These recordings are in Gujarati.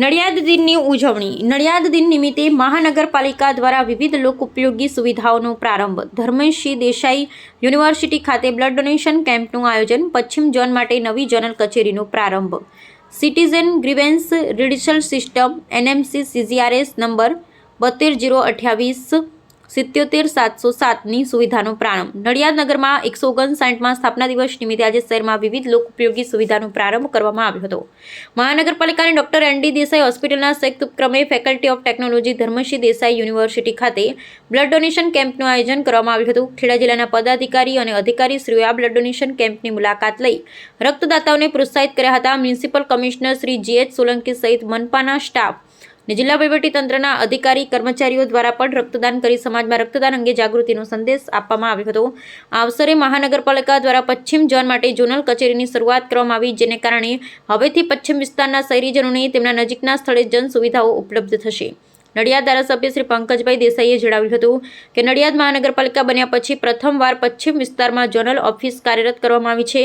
નડિયાદ દિનની ઉજવણી. નડિયાદ દિન નિમિત્તે મહાનગરપાલિકા દ્વારા વિવિધ લોક ઉપયોગી સુવિધાઓનો પ્રારંભ. ધર્મેશસિંહ દેસાઈ યુનિવર્સિટી ખાતે બ્લડ ડોનેશન કેમ્પનું આયોજન પશ્ચિમ ઝોન માટે નવી જનરલ કચેરીનો પ્રારંભ. Citizen grievance redressal system, NMC CGRS number બોતેર જીરો અઠ્યાવીસ સિત્યોતેર સાતસો સાતની સુવિધાનો પ્રારંભ. નડિયાદ નગરમાં એકસો ઓગણસાઠમાં સ્થાપના દિવસ નિમિત્તે આજે શહેરમાં વિવિધ લોક ઉપયોગી સુવિધાનો પ્રારંભ કરવામાં આવ્યો હતો. મહાનગરપાલિકાની ડોક્ટર એન ડી દેસાઈ હોસ્પિટલના સંયુક્ત ઉપક્રમે faculty of technology Dharmshri Desai university ખાતે બ્લડ ડોનેશન કેમ્પનું આયોજન કરવામાં આવ્યું હતું. ખેડા જિલ્લાના પદાધિકારી અને અધિકારીશ્રીઓએ આ બ્લડ ડોનેશન કેમ્પની મુલાકાત લઈ રક્તદાતાઓને પ્રોત્સાહિત કર્યા હતા. Municipal commissioner Shri GH Solanki સહિત મનપાના સ્ટાફ અને જિલ્લા વહીવટીતંત્રના અધિકારી, કર્મચારીઓ દ્વારા પણ રક્તદાન કરી સમાજમાં રક્તદાન અંગે જાગૃતિનો સંદેશ આપવામાં આવ્યો હતો. આ અવસરે મહાનગરપાલિકા દ્વારા પશ્ચિમ ઝોન માટે ઝોનલ કચેરીની શરૂઆત કરવામાં આવી, જેને કારણે હવેથી પશ્ચિમ વિસ્તારના શહેરીજનોને તેમના નજીકના સ્થળે જન સુવિધાઓ ઉપલબ્ધ થશે. નડિયાદ ધારાસભ્ય શ્રી પંકજભાઈ દેસાઈએ જણાવ્યું હતું કે, નડિયાદ મહાનગરપાલિકા બન્યા પછી પ્રથમવાર પશ્ચિમ વિસ્તારમાં ઝોનલ ઓફિસ કાર્યરત કરવામાં આવી છે,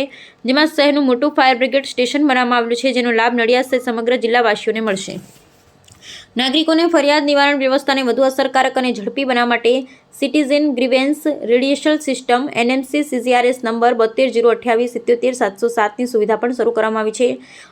જેમાં શહેરનું મોટું ફાયર બ્રિગેડ સ્ટેશન બનાવવામાં આવ્યું છે, જેનો લાભ નડિયાદ સહિત સમગ્ર જિલ્લાવાસીઓને મળશે. નાગરિકોને ફરિયાદ નિવારણ વ્યવસ્થાને વધુ અસરકારક અને ઝડપી બનાવવા માટે citizen grievance redressal system, NMC CGRS number બોતેર જીરો અઠ્યાવીસ સિત્યોતેર સાતસો સાતની સુવિધા પણ શરૂ કરવામાં આવી છે.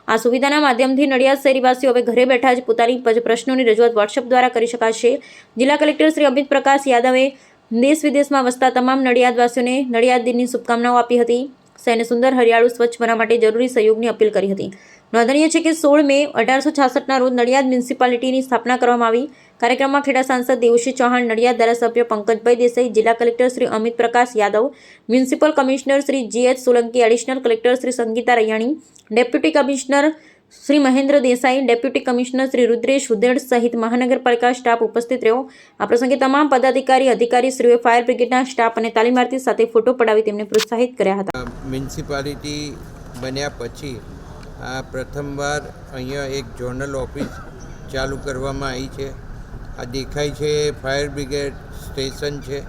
આ સુવિધાના માધ્યમથી નડિયાદ શહેરીવાસીઓ હવે ઘરે બેઠા જ પોતાની પ્રશ્નોની રજૂઆત વોટ્સઅપ દ્વારા કરી શકાશે. જિલ્લા કલેક્ટર શ્રી અમિત પ્રકાશ યાદવે દેશ વિદેશમાં વસતા તમામ નડિયાદવાસીઓને નડિયાદ દિનની શુભકામનાઓ આપી હતી. શહેરને સુંદર હરિયાળું સ્વચ્છ બનાવવા માટે જરૂરી સહયોગની અપીલ કરી હતી. નોંધનીય છે કે સોળ મે અઢારસો છાસઠના રોજ નડિયાદ મ્યુનિસિપાલિટીની સ્થાપના કરવામાં આવી. કાર્યક્રમમાં ખેડા સાંસદ દેવશ્રી ચૌહાણ, નડિયાદ ધારાસભ્ય પંકજભાઈ દેસાઈ, જિલ્લા collector Shri Amit Prakash Yadav, municipal commissioner Shri G H Solanki, additional collector Shri Sangeeta Raiyani, deputy commissioner Shri Mahendra Desai, deputy commissioner Shri Rudresh Hudded સહિત મહાનગરપાલિકા સ્ટાફ ઉપસ્થિત રહ્યો. આ પ્રસંગે તમામ પદાધિકારી, અધિકારીશ્રીઓએ ફાયર બ્રિગેડના સ્ટાફ અને તાલીમાર્થી સાથે ફોટો પડાવી તેમને પ્રોત્સાહિત કર્યા હતા. મ્યુનિસિપાલિટી બન્યા પછી આ પ્રથમવાર અહીંયા એક જોનલ ઓફિસ ચાલુ કરવામાં આવી છે. આ દેખાય છે ફાયર બ્રિગેડ સ્ટેશન છે.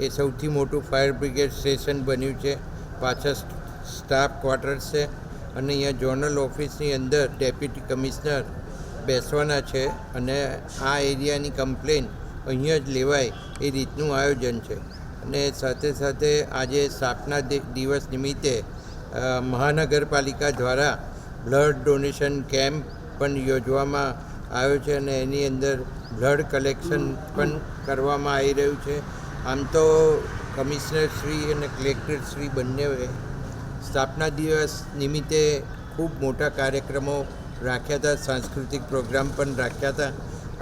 એ સૌથી મોટું ફાયર બ્રિગેડ સ્ટેશન બન્યું છે. પાછળ સ્ટાફ ક્વાર્ટર્સ છે. અને અહીંયા જોનલ ઓફિસની અંદર ડેપ્યુટી કમિશનર બેસવાના છે અને આ એરિયાની કમ્પ્લેન અહીંયા જ લેવાય એ રીતનું આયોજન છે. અને સાથે સાથે આજે સ્થાપના દિવસ નિમિત્તે મહાનગરપાલિકા દ્વારા બ્લડ ડોનેશન કેમ્પ પણ યોજવામાં આવ્યો છે અને એની અંદર બ્લડ કલેક્શન પણ કરવામાં આવી રહ્યું છે. આમ તો કમિશનર શ્રી અને કલેક્ટર શ્રી બંનેએ સ્થાપના દિવસ નિમિત્તે ખૂબ મોટા કાર્યક્રમો રાખ્યા હતા, સાંસ્કૃતિક પ્રોગ્રામ પણ રાખ્યા હતા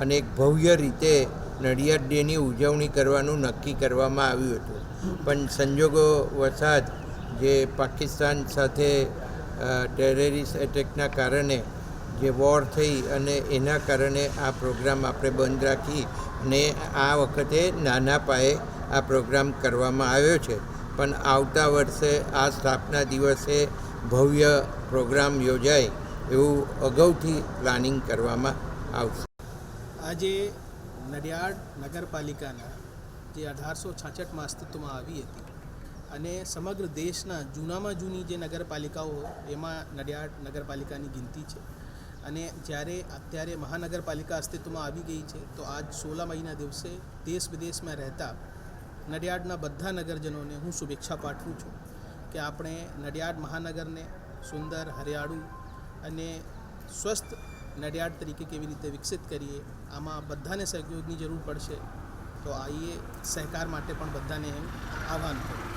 અને એક ભવ્ય રીતે નડિયાદ ડેની ઉજવણી કરવાનું નક્કી કરવામાં આવ્યું હતું. પણ સંજોગો વસાત જે પાકિસ્તાન સાથે ટેરરિસ્ટ એટેકના કારણે જે વોર થઈ અને એના કારણે આ પ્રોગ્રામ આપણે બંધ રાખી અને આ વખતે નાના પાયે આ પ્રોગ્રામ કરવામાં આવ્યો છે. પણ આવતા વર્ષે આ સ્થાપના દિવસે ભવ્ય પ્રોગ્રામ યોજાય એવું અગાઉથી પ્લાનિંગ કરવામાં આવશે. આજે નડિયાડ નગરપાલિકાના જે અઢારસો છાછઠમાં અસ્તિત્વમાં આવી હતી અને સમગ્ર દેશના જૂનામાં જૂની જે નગરપાલિકાઓ એમાં નડિયાડ નગરપાલિકાની ગિનતી છે. અને જ્યારે અત્યારે મહાનગરપાલિકા અસ્તિત્વમાં આવી ગઈ છે, તો આજ સોળા મહિના દિવસે દેશ વિદેશમાં રહેતા નડિયાદના બધા નગરજનોને હું શુભેચ્છા પાઠવું છું કે આપણે નડિયાદ મહાનગરને સુંદર, હરિયાળું અને સ્વસ્થ નડિયાદ તરીકે કેવી રીતે વિકસિત કરીએ, આમાં બધાને સહયોગની જરૂર પડશે, તો આઈએ સહકાર માટે પણ બધાને એમ આહ્વાન કરું